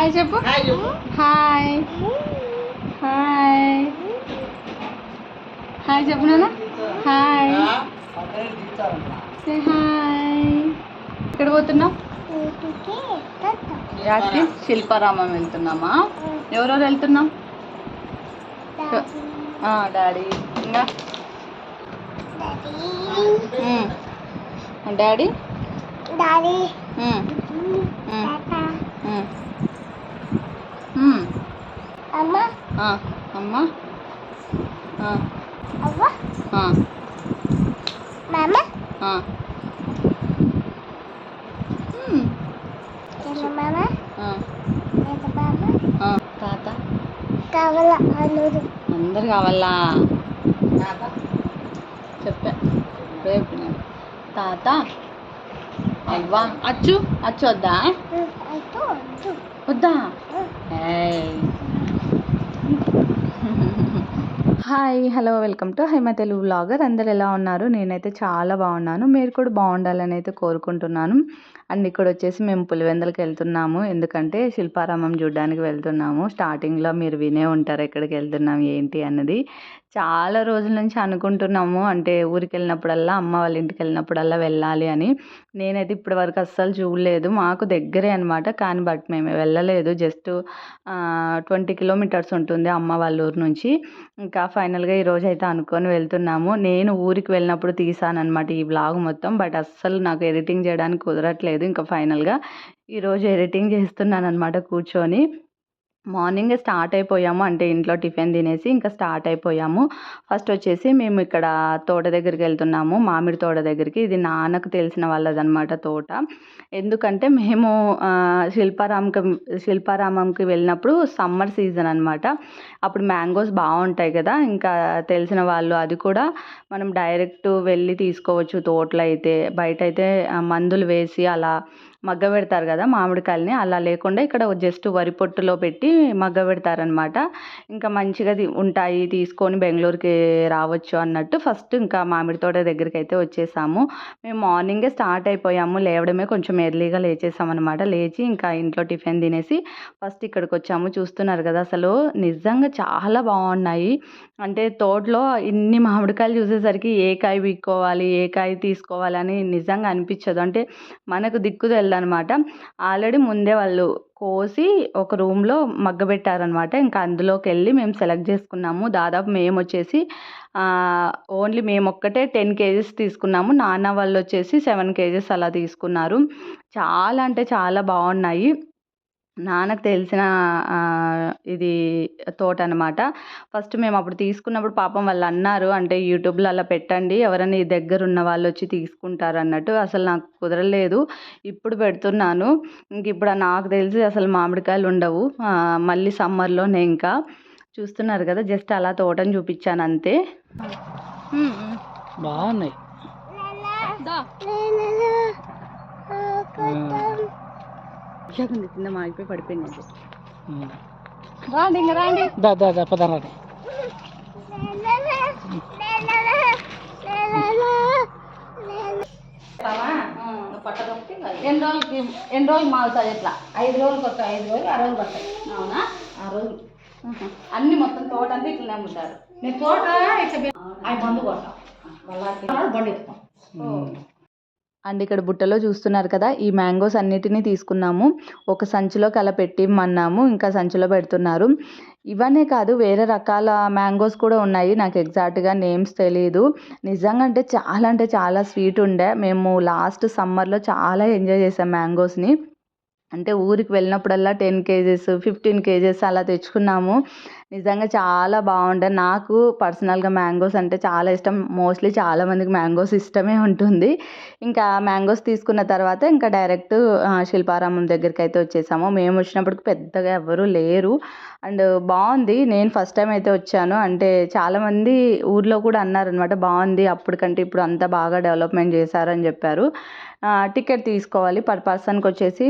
Hi చెప్పు. Hi చెప్పు. Hi hi hi చెప్పు నాన్న. హాయ్ సే హాయ్ ఎక్కడ పోతున్నావు? శిల్పారామం వెళ్తున్నామా? ఎవరెవరు వెళ్తున్నాం ఆ, డాడీ. ఇంకా. డాడీ. డాడీ? అమ్మ. తాత. కావాల? అందరు కావాలా? తాత. చెప్పా. రేపు తాత. అవ్వా. అచ్చు. అచ్చు వద్దా? వద్దా? Hi hello welcome to Haima Telugu blogger అందరు ఎలా ఉన్నారు? నేనైతే చాలా బాగున్నాను. మీరు కూడా బాగుండాలని అయితే కోరుకుంటున్నాను. అండ్ ఇక్కడ వచ్చేసి మేము పులివెందులకి వెళ్తున్నాము. ఎందుకంటే శిల్పారామం చూడడానికి వెళ్తున్నాము. స్టార్టింగ్లో మీరు వినే ఉంటారు ఎక్కడికి వెళ్తున్నాం ఏంటి అన్నది. చాలా రోజుల నుంచి అనుకుంటున్నాము. అంటే ఊరికి వెళ్ళినప్పుడల్లా అమ్మ వాళ్ళ ఇంటికి వెళ్ళినప్పుడల్లా వెళ్ళాలి అని. నేనైతే ఇప్పటి వరకు అస్సలు చూడలేదు. మాకు దగ్గరే అనమాట కానీ బట్ మేము వెళ్ళలేదు. జస్ట్ ట్వంటీ కిలోమీటర్స్ ఉంటుంది అమ్మ వాళ్ళ ఊరు నుంచి. ఇంకా ఫైనల్గా ఈరోజు అయితే అనుకొని వెళ్తున్నాము. నేను ఊరికి వెళ్ళినప్పుడు తీసానమాట ఈ బ్లాగ్ మొత్తం. బట్ అస్సలు నాకు ఎడిటింగ్ చేయడానికి కుదరట్లేదు. ఇంకా ఫైనల్గా ఈరోజు ఎడిటింగ్ చేస్తున్నాను అనమాట కూర్చొని. మార్నింగే స్టార్ట్ అయిపోయాము. అంటే ఇంట్లో టిఫిన్ తినేసి ఇంకా స్టార్ట్ అయిపోయాము. ఫస్ట్ వచ్చేసి మేము ఇక్కడ తోట దగ్గరికి వెళ్తున్నాము. మామిడి తోట దగ్గరికి. ఇది నాన్నకు తెలిసిన వాళ్ళదనమాట తోట. ఎందుకంటే మేము ఆ, శిల్పారామంకి శిల్పారామంకి వెళ్ళినప్పుడు సమ్మర్ సీజన్ అనమాట అప్పుడు మ్యాంగోస్ బాగుంటాయి కదా. ఇంకా తెలిసిన వాళ్ళు అది కూడా మనం డైరెక్ట్ వెళ్ళి తీసుకోవచ్చు తోటలో అయితే. బయట అయితే మందులు వేసి అలా మగ్గ పెడతారు కదా మామిడికాయలని అలా లేకుండా ఇక్కడ జస్ట్ వరి పొట్టులో పెట్టి మగ్గ పెడతారనమాట ఇంకా మంచిగా ది- ఉంటాయి తీసుకొని బెంగళూరుకి రావచ్చు అన్నట్టు ఫస్ట్ ఇంకా మామిడి తోట దగ్గరికి అయితే వచ్చేసాము. మేము మార్నింగే స్టార్ట్ అయిపోయాము లేవడమే కొంచెం ఎర్లీగా లేచేసామన్నమాట. అనమాట లేచి ఇంకా ఇంట్లో టిఫిన్ తినేసి ఫస్ట్ ఇక్కడికి వచ్చాము చూస్తున్నారు కదా అసలు నిజంగా చాలా బాగున్నాయి. అంటే తోటలో ఇన్ని మామిడికాయలు చూసేసరికి ఏ కాయ పీక్కోవాలి ఏ కాయ తీసుకోవాలి అని నిజంగా అనిపించదు. అంటే మనకు దిక్కు అనమాట ఆల్రెడీ ముందే వాళ్ళు కోసి ఒక రూమ్లో మగ్గబెట్టారనమాట. ఇంకా అందులోకి వెళ్ళి మేము సెలెక్ట్ చేసుకున్నాము. దాదాపు మేము వచ్చేసి ఓన్లీ మేము ఒక్కటే టెన్ కేజెస్ తీసుకున్నాము. నాన్న వాళ్ళు వచ్చేసి సెవెన్ కేజెస్ అలా తీసుకున్నారు. చాలా అంటే చాలా బాగున్నాయి నాన్నకు తెలిసిన ఇది తోట అనమాట ఫస్ట్ మేము అప్పుడు తీసుకున్నప్పుడు పాపం వాళ్ళు అన్నారు అంటే యూట్యూబ్లో అలా పెట్టండి ఎవరైనా ఈ దగ్గర ఉన్న వాళ్ళు వచ్చి తీసుకుంటారు అన్నట్టు అసలు నాకు కుదరలేదు ఇప్పుడు పెడుతున్నాను. ఇంక ఇప్పుడు నాకు తెలిసి అసలు మామిడికాయలు ఉండవు. మళ్ళీ సమ్మర్లోనే ఇంకా. చూస్తున్నారు కదా జస్ట్ అలా తోటని చూపించాను అంతే. బాగున్నాయి. ఇలాగుంది, కింద మాగిపోయి పడిపోయింది. రాండి ఇంకా రాండి. దా దా దా పద రాని ఎన్ని రోజులకి ఎన్ని రోజులు మాగుతుంది ఎట్లా? ఐదు రోజులు కొత్త ఐదు రోజులు ఆ రోజులు పడతాయి అవునా? ఆ రోజులు అన్ని మొత్తం తోట అంతా ఇట్లా అమ్ముతారు నేను తోట ఇట్లా అవి మందు కొడతాం. మళ్ళీ బండి ఎత్తుతాం అండ్ ఇక్కడ బుట్టలో చూస్తున్నారు కదా ఈ మ్యాంగోస్ అన్నిటినీ తీసుకున్నాము. ఒక సంచిలో కల పెట్టిమన్నాము ఇంకా సంచిలో పెడుతున్నారు. ఇవన్నీ కాదు వేరే రకాల మ్యాంగోస్ కూడా ఉన్నాయి. నాకు ఎగ్జాక్ట్గా నేమ్స్ తెలియదు నిజంగా అంటే చాలా అంటే చాలా స్వీట్ ఉండే. మేము లాస్ట్ సమ్మర్లో చాలా ఎంజాయ్ చేసాం మ్యాంగోస్ని. అంటే ఊరికి వెళ్ళినప్పుడల్లా టెన్ కేజెస్ ఫిఫ్టీన్ కేజెస్ అలా తెచ్చుకున్నాము. నిజంగా చాలా బాగుండే. నాకు పర్సనల్గా మ్యాంగోస్ అంటే చాలా ఇష్టం. మోస్ట్లీ చాలా మందికి మ్యాంగోస్ ఇష్టమే ఉంటుంది. ఇంకా మ్యాంగోస్ తీసుకున్న తర్వాత ఇంకా డైరెక్ట్ శిల్పారామం దగ్గరికి అయితే వచ్చేసాము. మేము వచ్చినప్పటికి పెద్దగా ఎవరు లేరు. అండ్ బాగుంది. నేను ఫస్ట్ టైం అయితే వచ్చాను. అంటే చాలామంది ఊర్లో కూడా అన్నారనమాట బాగుంది. అప్పటికంటే ఇప్పుడు అంతా బాగా డెవలప్మెంట్ చేశారని చెప్పారు. టికెట్ తీసుకోవాలి. పర్ పర్సన్కి వచ్చేసి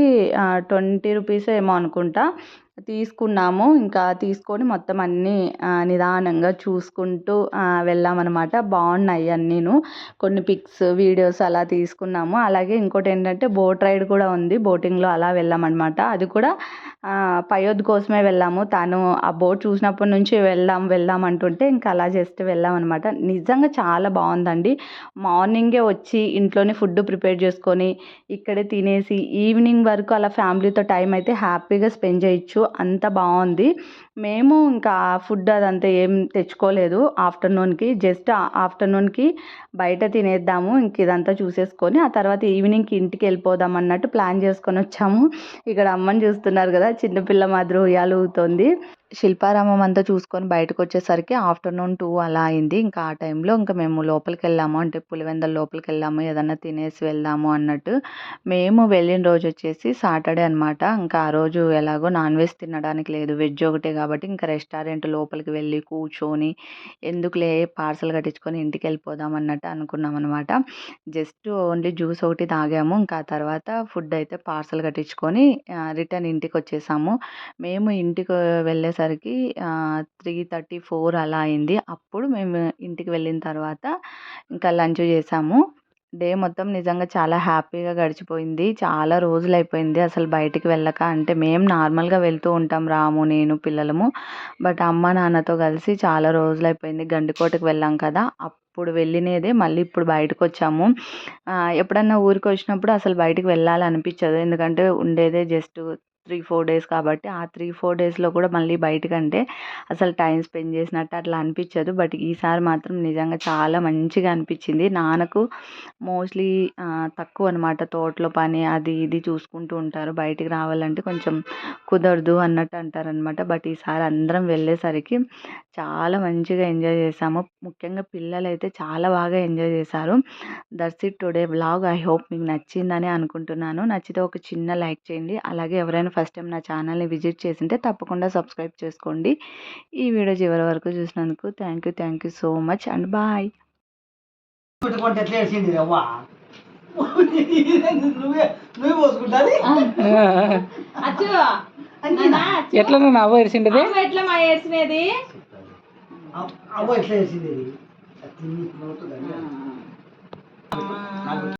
ట్వంటీ రూపీస్ ఏమో అనుకుంటా. తీసుకున్నాము. ఇంకా తీసుకొని మొత్తం అన్నీ నిదానంగా చూసుకుంటూ వెళ్ళామన్నమాట. బాగున్నాయి అన్నీను. కొన్ని పిక్స్ వీడియోస్ అలా తీసుకున్నాము. అలాగే ఇంకోటి ఏంటంటే బోట్ రైడ్ కూడా ఉంది. బోటింగ్లో అలా వెళ్ళామన్నమాట. అది కూడా పయోద్ కోసమే వెళ్ళాము. తను ఆ బోట్ చూసినప్పటి నుంచి వెళ్దాం వెళ్దాం అంటుంటే ఇంకా అలా జస్ట్ అనమాట నిజంగా చాలా బాగుందండి. మార్నింగే వచ్చి ఇంట్లోనే ఫుడ్ ప్రిపేర్ చేసుకొని ఇక్కడే తినేసి ఈవినింగ్ వరకు అలా ఫ్యామిలీతో టైం అయితే హ్యాపీగా స్పెండ్ చేయొచ్చు. అంత బాగుంది. మేము ఇంకా ఫుడ్ అదంతా ఏం తెచ్చుకోలేదు. ఆఫ్టర్నూన్కి జస్ట్ ఆఫ్టర్నూన్కి బయట తినేద్దాము. ఇంక ఇదంతా చూసేసుకొని ఆ తర్వాత ఈవినింగ్కి ఇంటికి వెళ్ళిపోదాం అన్నట్టు ప్లాన్ చేసుకొని వచ్చాము. ఇక్కడ అమ్మని చూస్తున్నారు కదా చిన్నపిల్ల మాదిరి ఉయ్యాలు ఊగుతోంది. శిల్పారామం అంతా చూసుకొని బయటకు వచ్చేసరికి ఆఫ్టర్నూన్ టూ అలా అయింది. ఇంకా ఆ టైంలో ఇంకా మేము లోపలికి వెళ్ళాము అంటే పులివెందల లోపలికి వెళ్ళాము ఏదన్నా తినేసి వెళ్దాము అన్నట్టు. మేము వెళ్ళిన రోజు వచ్చేసి సాటర్డే అనమాట ఇంకా ఆ రోజు ఎలాగో నాన్ వెజ్ తినడానికి లేదు. వెజ్ ఒకటే కాబట్టి ఇంకా రెస్టారెంట్ లోపలికి వెళ్ళి కూర్చొని ఎందుకులే పార్సల్ కట్టించుకొని ఇంటికి వెళ్ళిపోదాం అన్నట్టు అనుకున్నాం అనమాట జస్ట్ ఓన్లీ జ్యూస్ ఒకటి తాగాము. ఇంకా ఆ తర్వాత ఫుడ్ అయితే పార్సల్ కట్టించుకొని రిటర్న్ ఇంటికి వచ్చేసాము మేము ఇంటికి వెళ్ళేసరికి త్రీ థర్టీ ఫోర్ అలా అయింది. అప్పుడు మేము ఇంటికి వెళ్ళిన తర్వాత ఇంకా లంచ్ చేసాము. డే మొత్తం నిజంగా చాలా హ్యాపీగా గడిచిపోయింది. చాలా రోజులు అయిపోయింది అసలు బయటికి వెళ్ళక. అంటే మేము నార్మల్గా వెళ్తూ ఉంటాం రాము నేను పిల్లలము. బట్ అమ్మ నాన్నతో కలిసి చాలా రోజులు అయిపోయింది గండికోటకి వెళ్ళాం కదా. అప్పుడు వెళ్ళినదే మళ్ళీ ఇప్పుడు బయటకు వచ్చాము. ఎప్పుడన్నా ఊరికి వచ్చినప్పుడు అసలు బయటికి వెళ్ళాలనిపించదు. ఎందుకంటే ఉండేదే జస్ట్ త్రీ ఫోర్ డేస్ కాబట్టి ఆ త్రీ ఫోర్ డేస్లో కూడా మళ్ళీ బయటకంటే అసలు టైం స్పెండ్ చేసినట్టు అట్లా అనిపించదు. బట్ ఈసారి మాత్రం నిజంగా చాలా మంచిగా అనిపించింది. నాన్నకు మోస్ట్లీ తక్కువ అనమాట తోటలో పని అది ఇది చూసుకుంటూ ఉంటారు. బయటికి రావాలంటే కొంచెం కుదరదు అన్నట్టు అంటారనమాట బట్ ఈసారి అందరం వెళ్ళేసరికి చాలా మంచిగా ఎంజాయ్ చేసాము. ముఖ్యంగా పిల్లలు అయితే చాలా బాగా ఎంజాయ్ చేశారు. That's it today blog I hope మీకు నచ్చిందని అనుకుంటున్నాను. నచ్చితే ఒక చిన్న లైక్ చేయండి. అలాగే ఎవరైనా ఫస్ట్ టైం నా ఛానల్ని విజిట్ చేసింటే తప్పకుండా సబ్స్క్రైబ్ చేసుకోండి. ఈ వీడియో చివరి వరకు చూసినందుకు thank you thank you so much and bye. ఎట్లా నువ్వే నువ్వే పోసుకుంటాది అచ్చు. ఎట్లా నన్ను అవ్వ ఎరిసిండది ఎట్లా మా ఏడ్చినది? అవ్వ ఎట్లా వేసింది